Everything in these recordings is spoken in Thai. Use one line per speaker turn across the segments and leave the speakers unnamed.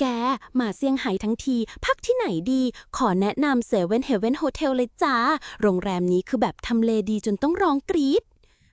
แก มาเซี่ยงไฮ้ทั้งที พักที่ไหนดี ขอแนะนำเซเว่นเฮเว่นโฮเทลเลยจ้า โรงแรมนี้คือแบบทำเลดีจนต้องร้องกรี๊ด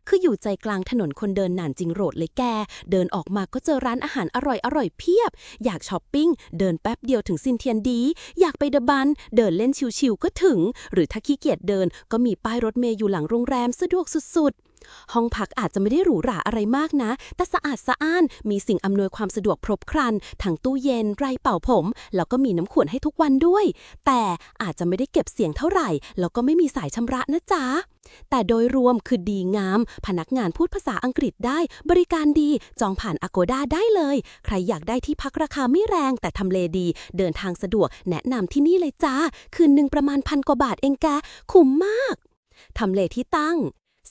คืออยู่ใจกลางถนนคนเดินหนานจิงโรดเลยแก เดินออกมาก็เจอร้านอาหารอร่อยอร่อยเพียบ อยากช้อปปิ้ง เดินแป๊บเดียวถึงซินเทียนดี อยากไปเดบัน เดินเล่นชิวๆก็ถึง หรือถ้าขี้เกียจเดินก็มีป้ายรถเมย์อยู่หลังโรงแรมสะดวกสุดๆ ห้องพักอาจจะไม่ได้หรูหราอะไรมากนะ แต่สะอาดสะอ้าน มีสิ่งอำนวยความสะดวกครบครัน ทั้งตู้เย็น ไรเป่าผม แล้วก็มีน้ำขวดให้ทุกวันด้วย แต่อาจจะไม่ได้เก็บเสียงเท่าไหร่ แล้วก็ไม่มีสายชำระนะจ๊ะ แต่โดยรวมคือดีงาม พนักงานพูดภาษาอังกฤษได้ บริการดี จองผ่าน Agoda ได้เลย ใครอยากได้ที่พักราคาไม่แรง แต่ทำเลดี เดินทางสะดวก แนะนำที่นี่เลยจ้า คืนหนึ่งประมาณพันกว่าบาทเองแก คุ้มมากทำเลที่ตั้ง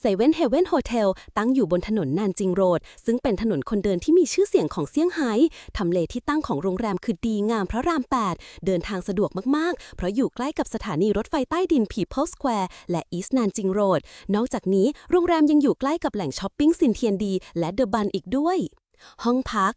เซเว่นเฮเว่นโฮเทลตั้งอยู่บนถนนนานจิงโรด ซึ่งเป็นถนนคนเดินที่มีชื่อเสียงของเซี่ยงไฮ้ทำเลที่ตั้งของโรงแรมคือดีงามพระราม 8 เดินทางสะดวกมาก ๆ เพราะอยู่ใกล้กับสถานีรถไฟใต้ดิน People Square และ East Nanjing Road นอกจากนี้โรงแรมยังอยู่ใกล้กับแหล่งช้อปปิ้งซินเทียนดี และเดอะบันอีกด้วย ห้องพัก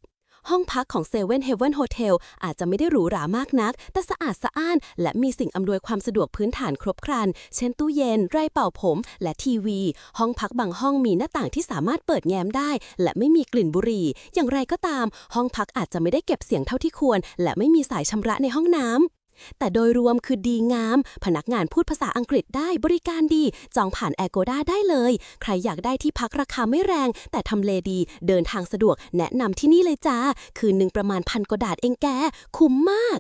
ห้องพักของเซเว่นเฮเว่นโฮเทลอาจจะไม่ได้หรูหรามากนัก แต่สะอาดสะอ้าน และมีสิ่งอำนวยความสะดวกพื้นฐานครบครัน เช่นตู้เย็น ไร่เป่าผม และทีวี ห้องพักบางห้องมีหน้าต่างที่สามารถเปิดแง้มได้ และไม่มีกลิ่นบุหรี่ อย่างไรก็ตาม ห้องพักอาจจะไม่ได้เก็บเสียงเท่าที่ควร และไม่มีสายชำระในห้องน้ำ แต่โดยรวมคือดีงาม พนักงานพูดภาษาอังกฤษได้บริการดี จองผ่าน Agoda ได้เลย ใครอยากได้ที่พักราคาไม่แรง แต่ทำเลดี เดินทางสะดวก แนะนำที่นี่เลยจ้า คืนหนึ่งประมาณพันกว่าดาทเองแก คุ้มมาก